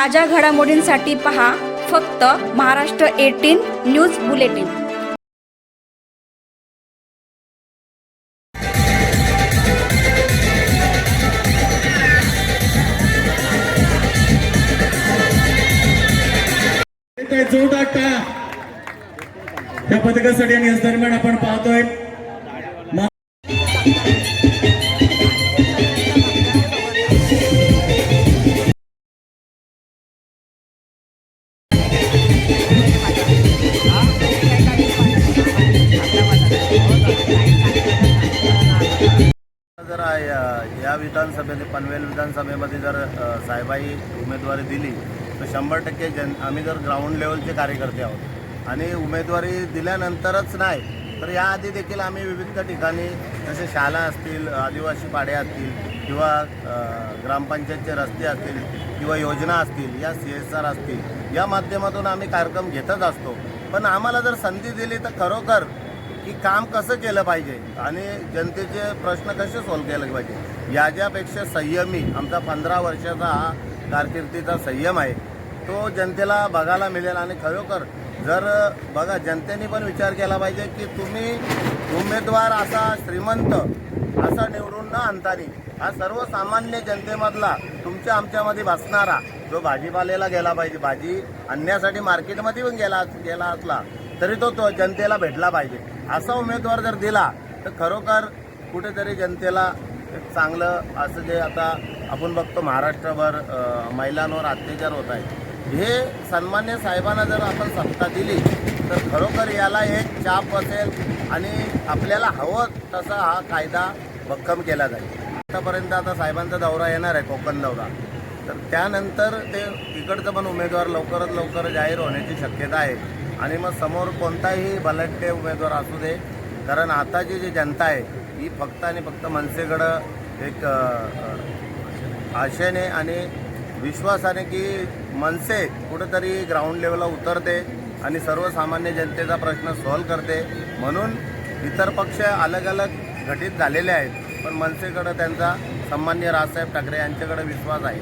ताज्या घडामोडींसाठी पहा फक्त महाराष्ट्र एटीन न्यूज बुलेटिन. त्या पथकासाठी आणि याच दरम्यान आपण पाहतोय. विधानसभेने पनवेल विधानसभेमध्ये जर साहेबाई उमेदवारी दिली तर शंभर टक्के जन आम्ही जर ग्राउंड लेवलचे कार्यकर्ते आहोत आणि उमेदवारी दिल्यानंतरच नाही तर याआधी देखील आम्ही विविध ठिकाणी जसे शाळा असतील आदिवासी पाड्या असतील किंवा ग्रामपंचायतचे रस्ते असतील किंवा योजना असतील या सी एस आर असतील या माध्यमातून आम्ही कार्यक्रम घेतच असतो. पण आम्हाला जर संधी दिली तर खरोखर की काम कसं केलं पाहिजे आणि जनतेचे प्रश्न कसे सॉल्व्ह केले पाहिजे? याच्यापेक्षा संयमी आमचा पंधरा वर्षाचा हा कारकिर्दीचा संयम आहे. तो जनतेला बघायला मिळेल आणि खरोखर जर बघा जनतेने पण विचार केला पाहिजे की तुम्ही उमेदवार असा श्रीमंत असा निवडून न आणतानी हा सर्वसामान्य जनतेमधला तुमच्या आमच्यामध्ये बसणारा जो भाजीपाल्याला गेला पाहिजे भाजी आणण्यासाठी मार्केटमध्ये पण गेला गेला असला तरी तो तो जनतेला भेटला पाहिजे. असा उमेदवार जर दिला तर खरोखर कुठेतरी जनतेला एक चांगलं असं जे आता आपण बघतो महाराष्ट्रभर महिलांवर अत्याचार होत आहे हे सन्मान्य साहेबांना जर आपण सत्ता दिली तर खरोखर याला एक चाप असेल आणि आपल्याला हवं तसा हा कायदा भक्कम केला जाईल. आतापर्यंत आता साहेबांचा दौरा येणार आहे कोकण दौरा. तर त्यानंतर ते तिकडचं पण उमेदवार लवकरात लवकर जाहीर होण्याची शक्यता आहे. आणि मग समोर कोणताही बलाढ्य उमेदवार असू दे कारण आताची जी जनता आहे ही फक्त आणि फक्त मनसेकडं एक आशेने आणि विश्वासाने की मनसे कुठंतरी ग्राउंड लेवलला उतरते आणि सर्वसामान्य जनतेचा प्रश्न सॉल्व्ह करते. म्हणून इतर पक्ष अलग अलग घटित झालेले आहेत पण मनसेकडं त्यांचा सन्मान्य राजसाहेब ठाकरे यांच्याकडे विश्वास आहे.